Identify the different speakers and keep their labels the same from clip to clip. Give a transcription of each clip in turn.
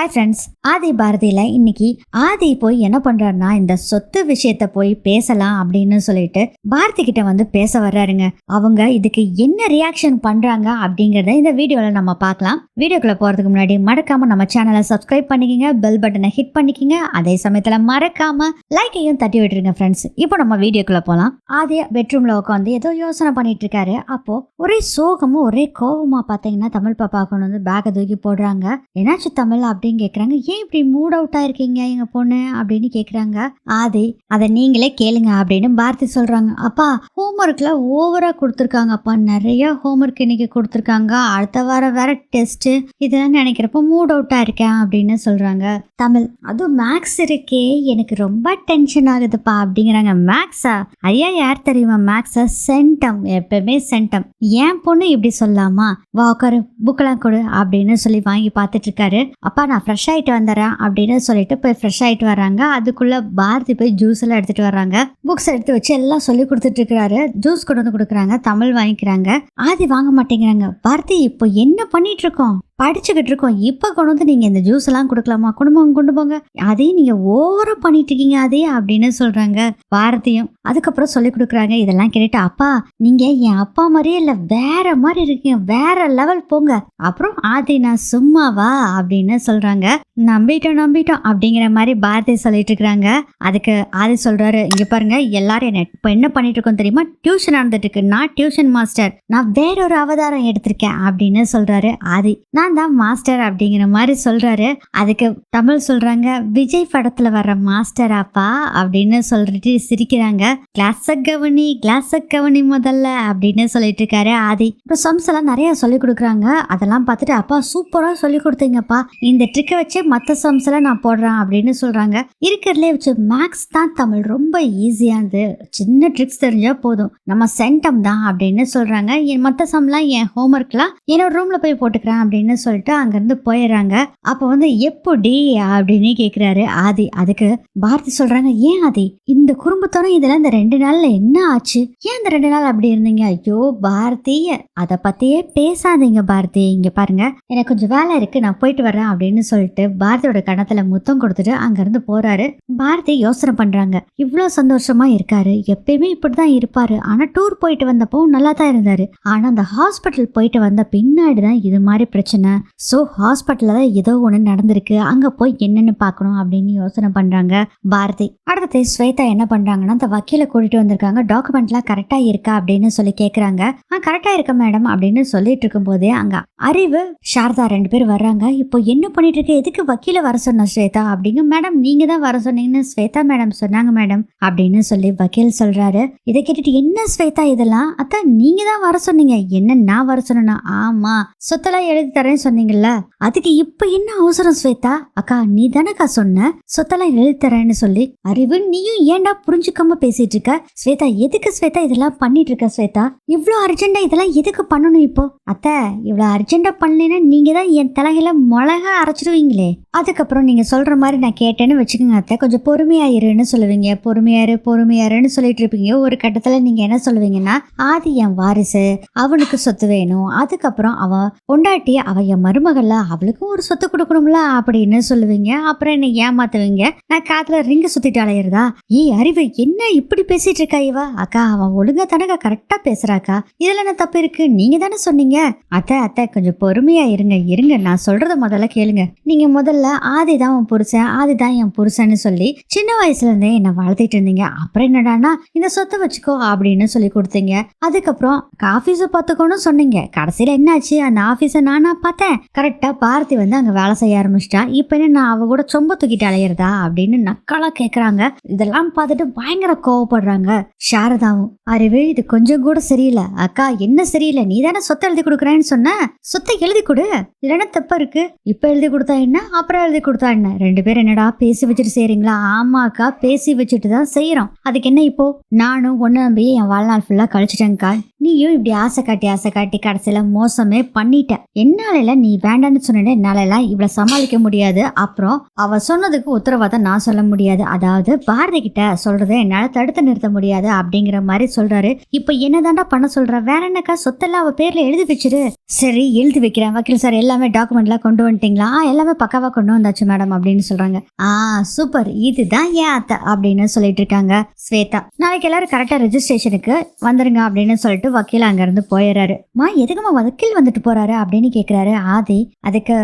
Speaker 1: Hi friends ஆதி பாரதியில் இன்னைக்கு ஆதி போய் என்ன பண்றாருன்னா இந்த சொத்து விஷயத்த போய் பேசலாம் அப்படின்னு சொல்லிட்டு பாரதி கிட்ட வந்து பேச வர்றாருங்க. அவங்க இதுக்கு என்ன ரியாக்ஷன் பண்றாங்க அப்படிங்கிறத இந்த வீடியோவில் நம்ம பார்க்கலாம். வீடியோக்குள்ளே போகிறதுக்கு முன்னாடி மறக்காம நம்ம சேனலை சப்ஸ்கிரைப் பண்ணிக்கிங்க பெல் பட்டனை ஹிட் பண்ணிக்கிங்க. அதே சமயத்தில் மறக்காமல் லைக்கையும் தட்டி விட்டுருங்க ஃப்ரெண்ட்ஸ் இப்போ நம்ம வீடியோக்குள்ளே போகலாம் ஆதி பெட்ரூமில் உட்காந்து ஏதோ யோசனை பண்ணிட்டு இருக்காரு. அப்போ ஒரே சோகமும் ஒரே கோபமாக பார்த்தீங்கன்னா தமிழ் பாப்பா வந்து பேக்கை தூக்கி போடுறாங்க. என்னாச்சு தமிழ்? அப்படின்னு கேக்குறாங்க. ஏன் இப்படி மூட் அவுட்டா இருக்கீங்க எங்க பொண்ணு? அப்படின்னு கேட்குறாங்க ஆதி அதை நீங்களே கேளுங்க அப்படின்னு பாரதி சொல்றாங்க. அப்பா ஹோம்ஒர்க்கில் ஓவரா கொடுத்துருக்காங்க அப்பா. நிறைய ஹோம்ஒர்க் இன்னைக்கு கொடுத்துருக்காங்க. அடுத்த வாரம் வேற டெஸ்ட் இதெல்லாம் நினைக்கிறப்ப மூட் அவுட்டா இருக்கேன் அப்படின்னு சொல்றாங்க. தமிழ் அதுவும் மேக்ஸ் இருக்கே. எனக்கு ரொம்ப டென்ஷன் ஆகுதுப்பா அப்படிங்கிறாங்க. மேக்ஸா ஐயா யார் தெரியுமா மேக்ஸா சென்டம் எப்பவுமே சென்டம் என் பொண்ணு இப்படி சொல்லாமா? வா உட்காரு புக்கெல்லாம் கொடு அப்படின்னு சொல்லி வாங்கி பார்த்துட்டு இருக்காரு. அப்பா நான் ஃப்ரெஷ் ஆகிட்டு வந்துடுறேன் அப்படின்னு சொல்லிட்டு போய் ஃப்ரெஷ் ஆகிட்டு வராங்க அதுக்குள்ளே பாரதி போய் ஜூஸ் எல்லாம் எடுத்துகிட்டு வர்றாங்க. புக்ஸ் எடுத்து வச்சு எல்லாம் சொல்லி கொடுத்துட்டு இருக்கிறாரு ஜூஸ் கொண்டு வந்து கொடுக்குறாங்க. தமிழ் வாங்கிக்கிறாங்க. ஆதி வாங்க மாட்டேங்கிறாங்க. பாரதி இப்போ என்ன பண்ணிட்டு இருக்கோம்? படிச்சுக்கிட்டு இருக்கோம். இப்போ கொண்டு வந்து நீங்கள் இந்த ஜூஸ் எல்லாம் கொடுக்கலாமா? கொண்டு போங்க கொண்டு போங்க. அதையும் நீங்கள் ஓவரா பண்ணிட்டு இருக்கீங்க அதே அப்படின்னு சொல்கிறாங்க பாரதியும். அதுக்கப்புறம் சொல்லி கொடுக்குறாங்க. இதெல்லாம் கேட்டுட்டு அப்பா நீங்கள் என் அப்பா மாதிரியே இல்லை வேற மாதிரி இருக்கீங்க. வேற லெவல் போங்க. அப்புறம் ஆதி நான் சும்மாவா? அப்படின்னு சொல்றாங்க. நம்பிட்டோம் நம்பிட்டோம் அப்படிங்கிற மாதிரி பாரதி சொல்லிட்டு இருக்கிறாங்க. அதுக்கு ஆதி சொல்றாரு இங்க பாருங்க எல்லாரும் என்ன இப்போ என்ன பண்ணிட்டு இருக்கோம் தெரியுமா? டியூஷன் நடந்துட்டு இருக்கு. நான் டியூஷன் மாஸ்டர் நான் வேற ஒரு அவதாரம் எடுத்திருக்கேன். அப்படின்னு சொல்றாரு ஆதி. நான் தான் மாஸ்டர் அப்படிங்கிற மாதிரி சொல்றாரு. அதுக்கு தமிழ் சொல்றாங்க விஜய் படத்துல வர்ற மாஸ்டர் அப்பா அப்படின்னு சொல்லிட்டு சிரிக்கிறாங்க. கிளாஸ கவனி கிளாஸ கவனி முதல்ல அப்படின்னு சொல்லிட்டு இருக்காரு ஆதி. இப்போ சம்ஸ் எல்லாம் நிறைய சொல்லி கொடுக்குறாங்க. அதெல்லாம் பார்த்துட்டு அப்பா சூப்பரா சொல்லி கொடுத்தீங்கப்பா. இந்த ட்ரிக்கை வச்சு மற்ற சம்ஸ்லாம் நான் போடுறேன் அப்படின்னு சொல்றாங்க. இருக்கிறதுலே வச்சு மேக்ஸ் தான் தமிழ் ரொம்ப ஈஸியானது சின்ன ட்ரிக்ஸ் தெரிஞ்சால் போதும். நம்ம சென்டம் தான் அப்படின்னு சொல்றாங்க. என் மற்ற சம்லாம் என் ஹோம்ஒர்க்லாம் என்னோட ரூம்ல போய் போட்டுக்கிறேன் அப்படின்னு சொல்லிட்டு அங்கிருந்து போயிடுறாங்க. அப்போ வந்து எப்படி அப்படின்னு கேட்குறாரு ஆதி. அதுக்கு பாரதி சொல்றாங்க ஏன் ஆதி? இந்த குடும்பத்தோட இதெல்லாம் இந்த ரெண்டு நாள்ல என்ன ஆச்சு? ஏன் இந்த ரெண்டு நாள் அப்படி இருந்தீங்க? ஐயோ பாரதி அதை பற்றியே பேசாதீங்க பாரதி. இங்கே பாருங்க எனக்கு கொஞ்சம் வேலை இருக்குது நான் போயிட்டு வரேன் அப்படின்னு சொல்லிட்டு பாரதியோட கணத்துல முத்தம் கொடுத்துட்டு அங்கிருந்து போறாரு. பாரதி யோசனை பண்றாங்க. இவ்வளோ சந்தோஷமா இருக்காரு. எப்பயுமே இப்படிதான் இருப்பாரு. ஆனா டூர் போயிட்டு வந்தப்போ நல்லா தான் இருந்தாரு. ஆனா அந்த ஹாஸ்பிட்டல் போயிட்டு வந்த பின்னாடி தான் இது மாதிரி பிரச்சனை. ஸோ ஹாஸ்பிட்டல்ல தான் ஏதோ ஒன்று நடந்திருக்கு. அங்க போய் என்னன்னு பார்க்கணும் அப்படின்னு யோசனை பண்றாங்க பாரதி. அடுத்தது ஸ்வேதா என்ன பண்றாங்கன்னா அந்த வக்கீல கூட்டிட்டு வந்திருக்காங்க. டாக்குமெண்ட்லாம் கரெக்டா இருக்கா அப்படின்னு சொல்லி கேக்குறாங்க. ஆ கரெக்டா இருக்க மேடம் அப்படின்னு சொல்லிட்டு இருக்கும்போதே அங்க அறிவு சாரதா ரெண்டு பேர் வர்றாங்க. இப்போ என்ன பண்ணி இருக்க எதுக்கு வக்கீல வர சொன்ன ஸ்வேதா? அப்படிங்க மேடம் நீங்க தான் வர சொன்னீங்கன்னு ஸ்வேதா மேடம் சொன்னாங்க மேடம் அப்படின்னு சொல்லி வக்கீல் சொல்றாரு. இதை கேட்டுட்டு என்ன ஸ்வேதா இதெல்லாம்? அத்தா நீங்க தான் வர சொன்னீங்க. என்ன நான் வர சொன்னா ஆமா. சொத்தெல்லாம் எழுதி தரேன்னு சொன்னீங்கல்ல அதுக்கு இப்ப என்ன அவசரம் ஸ்வேதா? அக்கா நீ தானக்கா சொன்ன? சொத்தெல்லாம் எழுதி தரேன்னு சொல்லி அறிவு நீயும் ஏன்டா புரிஞ்சுக்காம பேசிட்டு இருக்க ஸ்வேதா எதுக்கு ஸ்வேதா இதெல்லாம் பண்ணிட்டு இருக்க ஸ்வேதா? இவ்ளோ அர்ஜென்டா இதெல்லாம் எதுக்கு பண்ணணும் இப்போ? அத்தை இவ்வளோ அர்ஜென்டா பண்ணலைன்னா நீங்க தான் என் தலையில மிளகா வச்சிருவீங்களே அதுக்கப்புறம் நீங்க சொல்ற மாதிரி நான் கேட்டேன்னு வச்சுக்கோங்க அத்தை. கொஞ்சம் பொறுமையா இருன்னு சொல்லுவீங்க. பொறுமையாரு பொறுமையாருன்னு சொல்லிட்டு இருப்பீங்க ஒரு கட்டத்துல நீங்க என்ன சொல்லுவீங்கன்னா ஆதி என் வாரிசு அவனுக்கு சொத்து வேணும். அதுக்கப்புறம் அவன் பொண்டாட்டி அவ என் மருமகள்ல அவளுக்கும் ஒரு சொத்து கொடுக்கணும்ல அப்படின்னு சொல்லுவீங்க. அப்புறம் என்ன ஏமாத்துவீங்க. நான் காத்துல ரிங்க சுத்திட்டு அலையிறதா? ஏய் அறிவு என்ன இப்படி பேசிட்டு இருக்கா இவா? அக்கா அவன் ஒழுங்கா தானக்கா கரெக்டா பேசுறாக்கா. இதுல என்ன தப்பு இருக்கு? நீங்க தானே சொன்னீங்க? அத்தை அத்தை கொஞ்சம் பொறுமையா இருங்க இருங்க. நான் சொல்றத முதல்ல கேளுங்க. நீங்க முதல்ல ஆதி தான் உன் புருஷன் ஆதி தான் என் புருஷன்னு சொல்லி சின்ன வயசுல இருந்தே என்ன வளர்த்திட்டு இருந்தீங்க. அப்புறம் என்னடான்னா இந்த சொத்தை வச்சுக்கோ அப்படின்னு சொல்லி கொடுத்தீங்க. அதுக்கப்புறம் ஆபீஸ பார்த்துக்கோன்னு சொன்னீங்க. கடைசியில என்னாச்சு? அந்த ஆஃபீஸை நானா பார்த்தேன். கரெக்டா பாரதி வந்து அங்க வேலை செய்ய ஆரம்பிச்சிட்டா. இப்ப என்ன நான் அவ கூட சொம்ப தூக்கிட்டு அலையிறதா அப்படின்னு நக்கலா கேக்குறாங்க. இதெல்லாம் பார்த்துட்டு பயங்கர கோவப்படுறாங்க. சாரதாவும் அறிவு இது கொஞ்சம் கூட சரியில்லை. அக்கா என்ன சரியில்லை? நீ தானே சொத்தை எழுதி கொடுக்குறேன்னு சொன்ன? சொத்தை எழுதி கொடு. இல்லைன்னா என்ன தப்பா இருக்கு. இப்ப எழுதி கொடுத்தா என்ன? அப்புறம் எழுதி கொடுத்தா என்ன? ரெண்டு பேரும் என்னடா பேசி வச்சுட்டு செய்றீங்களா? ஆமாக்கா பேசி வச்சுட்டு தான் செய்யறோம் அதுக்கு என்ன இப்போ? நானும் ஒன்னு நம்பி என் வாழ்நாள் ஃபுல்லா கழிச்சிட்டேங்க்கா நீயும் இப்படி ஆசை காட்டி ஆசை காட்டி கடைசியில மோசமே பண்ணிட்ட. என்னால நீ வேண்டான்னு சொன்ன என்னால எல்லாம் இவ்வளவு சமாளிக்க முடியாது. அப்புறம் அவ சொன்னதுக்கு உத்தரவாதம் நான் சொல்ல முடியாது. அதாவது பாரதி கிட்ட சொல்றதை என்னால தடுத்து நிறுத்த முடியாது அப்படிங்கிற மாதிரி சொல்றாரு. இப்ப என்னதாண்டா பண்ண சொல்ற? வேற என்னக்கா? சொத்தெல்லாம் அவ பேர்ல எழுதி வச்சிரு. சரி எழுதி வைக்கிறேன். வக்கீல் சார் எல்லாமே டாக்குமெண்ட்லாம் கொண்டு வந்துட்டீங்களா? எல்லாமே பக்காவாக கொண்டு வந்தாச்சு மேடம் அப்படின்னு சொல்கிறாங்க ஆ சூப்பர் இதுதான் ஏன் அத்தை அப்படின்னு சொல்லிட்டு இருக்காங்க ஸ்வேதா. நாளைக்கு எல்லாரும் கரெக்டாக ரெஜிஸ்ட்ரேஷனுக்கு வந்துருங்க அப்படின்னு சொல்லிட்டு வக்கீல் அங்கேருந்து போயிடுறாரு. மா எதுக்குமா வக்கீல் வந்துட்டு போகிறாரு அப்படின்னு கேட்குறாரு ஆதி. அதுக்கு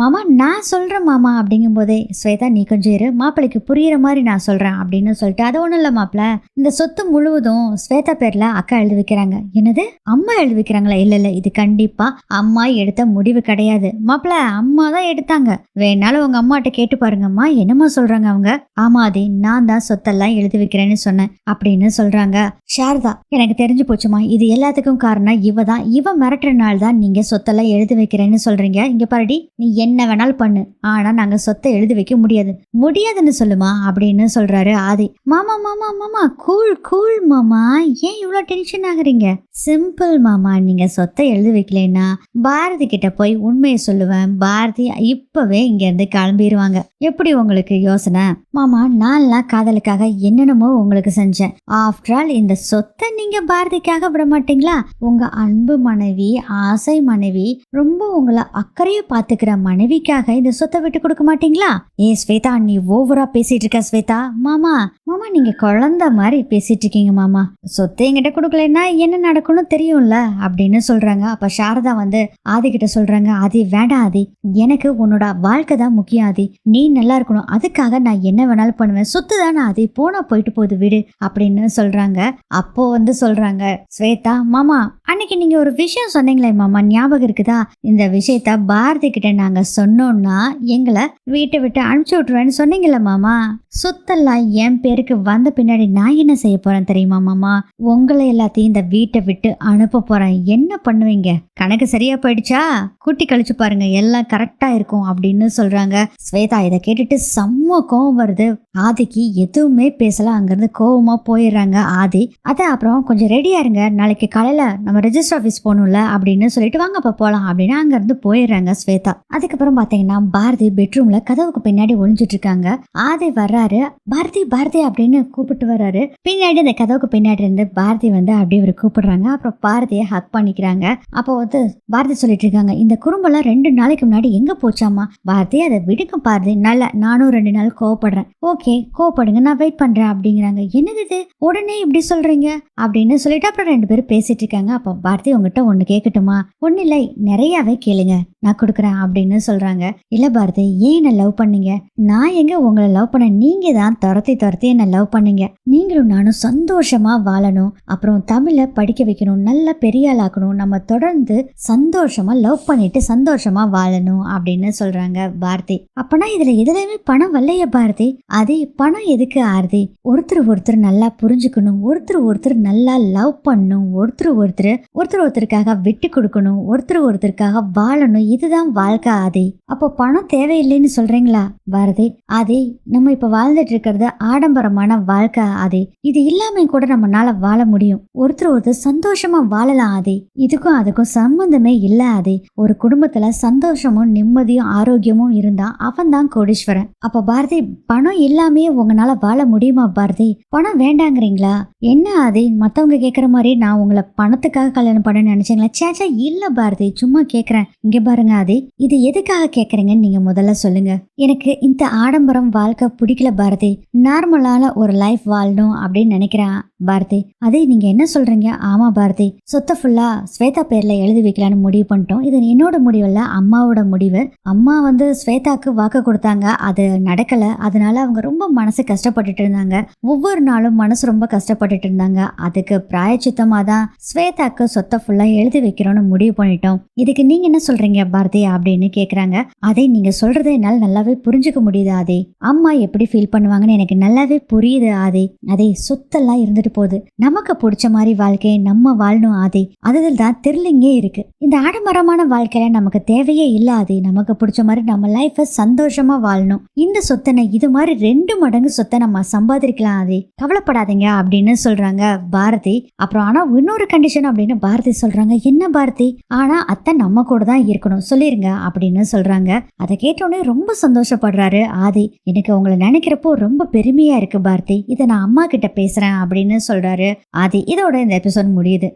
Speaker 1: மாமா நான் சொல்கிறேன் மாமா அப்படிங்கும் போதே ஸ்வேதா நீ கொஞ்சம் இரு. மாப்பிளைக்கு புரியுற மாதிரி நான் சொல்கிறேன் அப்படின்னு சொல்லிட்டு அது ஒன்றும் இல்லை மாப்பிள்ள. இந்த சொத்து முழுவதும் ஸ்வேதா பேரில் அக்கா எழுதி வைக்கிறாங்க. என்னது? அம்மா எழுதி வைக்கிறாங்களா? இல்லை இல்லை. இது கண்டிப்பாக அம்மா எடுத்த முடிவு கிடையாது. மாப்பிள்ள அம்மா தான் எடுத்தாங்க. வேணாலும் உங்க அம்மாட்ட கேட்டு பாருங்கம்மா. என்னம்மா சொல்றாங்க அவங்க? ஆமா அதே நான் தான் சொத்தெல்லாம் எழுதி வைக்கிறேன்னு சொன்னேன் அப்படின்னு சொல்றாங்க. சாரதா எனக்கு தெரிஞ்சு போச்சுமா இது எல்லாத்துக்கும் காரணம் இவ தான். இவ மிரட்டுறனால தான் நீங்க சொத்தெல்லாம் எழுதி வைக்கிறேன்னு சொல்றீங்க. இங்க பாருடி நீ என்ன வேணாலும் பண்ணு. ஆனா நாங்க சொத்தை எழுதி வைக்க முடியாது. முடியாதுன்னு சொல்லுமா அப்படின்னு சொல்றாரு ஆதி. மாமா மாமா மாமா கூல் கூல் மாமா. ஏன் இவ்வளோ டென்ஷன் ஆகுறீங்க? சிம்பிள் மாமா. நீங்க சொத்தை எழுதி வைக்கலைன்னா பாரதி கிட்ட போய் உண்மையை சொல்லுவேன். பாரதி இப்பவே இங்கேருந்து கிளம்பிடுவாங்க எப்படி உங்களுக்கு யோசனை? மாமா நான்லாம் காதலுக்காக என்னென்னமோ உங்களுக்கு செஞ்சேன். ஆஃப்டர் ஆல் இந்த சொத்தை நீங்க பாரதிக்காக விட மாட்டீங்களா? உங்க அன்பு மனைவி ஆசை மனைவி ரொம்ப உங்களை அக்கறையை பார்த்துக்கிற மனைவிக்காக இந்த சொத்தை விட்டு கொடுக்க மாட்டீங்களா? ஏ ஸ்வேதா நீ ஓவரா பேசிட்டு இருக்க ஸ்வேதா. மாமா மாமா நீங்க குழந்தை மாதிரி பேசிட்டு இருக்கீங்க மாமா. சொத்தை என்கிட்ட கொடுக்கலன்னா என்ன நடக்கும்னு தெரியும்ல அப்படின்னு சொல்றாங்க. அப்ப சாரதா வந்து ஆதி கிட்ட சொல்றாங்க ஆதி வேண்டாம் ஆதி. எனக்கு உன்னோட வாழ்க்கை தான் முக்கியம் ஆதி. நீ நல்லா இருக்கணும். அதுக்காக நான் என்ன வேணாலும் பண்ணுவேன். சொத்து தானே ஆதி. போனா போயிட்டு போகுது விடு அப்படின்னு சொல்றாங்க. அப்போ வந்து சொல்றாங்க ஸ்வேதா மாமா அன்னைக்கு நீங்க ஒரு விஷயம் சொன்னீங்களே மாமா. ஞாபகம் இருக்குதா? இந்த விஷயத்த பாரதி கிட்ட நாங்க சொன்னோம்னா எங்களை வீட்டை விட்டு அனுப்பிச்சு விட்டுருவேன்னு சொன்னீங்களே மாமா. சொத்தெல்லாம் என் பேருக்கு வந்த பின்னாடி நான் என்ன செய்ய போறேன் தெரியுமா மாமா? உங்களை எல்லாத்தையும் இந்த வீட்டை விட்டு அனுப்ப போறேன். என்ன பண்ணுவீங்க? கணக்கு சரியா போயிடுச்சா? கூட்டி கழிச்சு பாருங்க. எல்லாம் கரெக்டா இருக்கும் அப்படின்னு சொல்றாங்க. ஸ்வேதா இதை கேட்டுட்டு செம்ம கோவம் வருது. ஆதிக்கு எதுவுமே பேசல. அங்கிருந்து கோவமா போயிடுறாங்க ஆதி. அதை அப்புறம் கொஞ்சம் ரெடியா இருங்க. நாளைக்கு காலையில நம்ம ரெஜிஸ்டர் ஆஃபீஸ் போகணும்ல அப்படின்னு சொல்லிட்டு வாங்க அப்போ போலாம் அப்படின்னு அங்கிருந்து போயிடுறாங்க ஸ்வேதா. அதுக்கப்புறம் பாத்தீங்கன்னா பாரதி பெட்ரூம்ல கதவுக்கு பின்னாடி ஒளிஞ்சிட்டு இருக்காங்க. ஆதி வர்றாரு. பாரதி பாரதி அப்படின்னு கூப்பிட்டு வர்றாரு. பின்னாடி அந்த கதவுக்கு பின்னாடி இருந்து பாரதி வந்து அப்படியே இவர் கூப்பிடுறாங்க. அப்புறம் பாரதியை ஹக் பண்ணிக்கிறாங்க. அப்போ வந்து பாரதி சொல்லிட்டு இருக்காங்க இந்த குறும்பெல்லாம் ரெண்டு நாளைக்கு முன்னாடி எங்க போச்சாமா பாரதி அதை விடுங்க பாரதி. நல்ல நானும் ரெண்டு நாள் கோவப்படுறேன். ஓகே கோவப்படுங்க நான் வெயிட் பண்றேன் அப்படிங்கிறாங்க. என்னது இது? உடனே இப்படி சொல்றீங்க? அப்படின்னு சொல்லிட்டு அப்புறம் ரெண்டு பேரும் பேசிட்டு இருக்காங்க. அப்போ பாரதி உங்ககிட்ட ஒண்ணு கேட்கட்டுமா ஒண்ணு இல்லை நிறையாவே கேளுங்க. நான் கொடுக்குறேன் அப்படின்னு சொல்றாங்க. இல்ல பாரதி ஏன் என்ன லவ் பண்ணீங்க? நான் எங்க உங்களை லவ் பண்ண? நீங்க தான் துரத்தி துரத்தி என்ன லவ் பண்ணீங்க. நீங்களும் நானும் சந்தோஷமா வாழணும். அப்புறம் தமிழை படிக்க வைக்கணும். நல்ல பெரிய ஆளாக்கணும். நம்ம தொடர்ந்து சந்தோஷமா லவ் பண்ணிட்டு சந்தோஷமா வாழணும் அப்படின்னு சொல்றாங்க பாரதி. அப்பனா இதுல எதுலயுமே பணம் வரலையா பாரதி. அதே பணம் எதுக்கு ஆறுதி? ஒருத்தர் ஒருத்தர் நல்லா புரிஞ்சுக்கணும். ஒருத்தர் ஒருத்தர் நல்லா லவ் பண்ணணும். ஒருத்தர் ஒருத்தர் ஒருத்தர் ஒருத்தருக்காக விட்டு கொடுக்கணும். ஒருத்தர் ஒருத்தருக்காக வாழணும். இதுதான் வாழ்க்கை ஆதி. அப்போ பணம் தேவையில்லைன்னு சொல்றீங்களா பாரதி? ஆதி நம்ம இப்ப வாழ்ந்துட்டு இருக்கிறது ஆடம்பரமான வாழ்க்கை ஆதி. இது இல்லாம கூட நம்மனால வாழ முடியும். ஒருத்தர் ஒருத்தர் சந்தோஷமா வாழலாம் ஆதி. இதுக்கும் அதுக்கும் சம்பந்தமே இல்ல ஆதி. ஒரு குடும்பத்துல சந்தோஷமும் நிம்மதியும் ஆரோக்கியமும் இருந்தா அவன் தான் கோடீஸ்வரன். அப்ப பாரதி பணம் இல்லாமே உங்களால வாழ முடியுமா பாரதி? பணம் வேண்டாங்கிறீங்களா? என்ன அது? மத்தவங்க கேக்குற மாதிரி நான் உங்களை பணத்துக்காக கல்யாணம் பண்ண நினைச்சீங்களா? சேச்சா இல்ல பாரதி சும்மா கேக்குறேன். இங்க பாருங்க அது இது எதுக்காக கேக்குறீங்கன்னு நீங்க முதல்ல சொல்லுங்க. எனக்கு இந்த ஆடம்பரம் வாழ்க்கை பிடிக்கல பாரதி. நார்மலான ஒரு லைஃப் வாழணும் அப்படின்னு நினைக்கிறேன் பாரதி. அதே நீங்க என்ன சொல்றீங்க? ஆமா பாரதி. சொத்தை ஃபுல்லா ஸ்வேதா பேர்ல எழுதி வைக்கலான்னு முடிவு பண்ணிட்டோம். இது என்னோட முடிவு இல்ல அம்மாவோட முடிவு. அம்மா வந்து ஸ்வேதாக்கு வாக்கு கொடுத்தாங்க. அது நடக்கல. அதனால அவங்க ரொம்ப மனசு கஷ்டப்பட்டுட்டு இருந்தாங்க. ஒவ்வொரு நாளும் மனசு ரொம்ப கஷ்டப்பட்டுட்டு இருந்தாங்க. அதுக்கு பிராயச்சித்தமாக தான் ஸ்வேதாக்கு சொத்தை ஃபுல்லாக எழுதி வைக்கிறோம்னு முடிவு பண்ணிட்டோம். இதுக்கு நீங்க என்ன சொல்றீங்க பாரதி? அப்படின்னு கேக்குறாங்க. அதை நீங்க சொல்றதை என்னால் நல்லாவே புரிஞ்சுக்க முடியுது ஆதி. அம்மா எப்படி ஃபீல் பண்ணுவாங்கன்னு எனக்கு நல்லாவே புரியுது ஆதி. அதே சொத்தெல்லாம் இருந்துட்டு போகுது. நமக்கு பிடிச்ச மாதிரி வாழ்க்கையை நம்ம வாழணும் ஆதி. அதில் தான் த்ரில்லிங்கே இருக்கு. இந்த ஆடம்பரமான வாழ்க்கையில நமக்கு தேவையே இல்ல நமக்கு நமக்கு பிடிச்ச மாதிரி நம்ம லைஃபை சந்தோஷமா வாழணும். இந்த சொத்தனை இது மாதிரி ரெண்டு மடங்கு சொத்தை நம்ம சம்பாதிக்கலாம் ஆதி. கவலைப்படாதீங்க அப்படின்னு சொல்றாங்க பாரதி. அப்புறம் ஆனா இன்னொரு கண்டிஷன் அப்படின்னு பாரதி சொல்றாங்க. என்ன பாரதி? ஆனா அத்தை நம்ம கூட தான் இருக்கணும். சொல்லிருங்க அப்படின்னு சொல்றாங்க. அதை கேட்டோடனே ரொம்ப சந்தோஷப்படுறாரு ஆதி. எனக்கு உங்களை நினைக்கிறப்போ ரொம்ப பெருமையா இருக்கு பாரதி. இதை நான் அம்மா கிட்ட பேசுறேன் அப்படின்னு சொல்றாரு ஆதி. இதோட இந்த எபிசோட் முடியுது.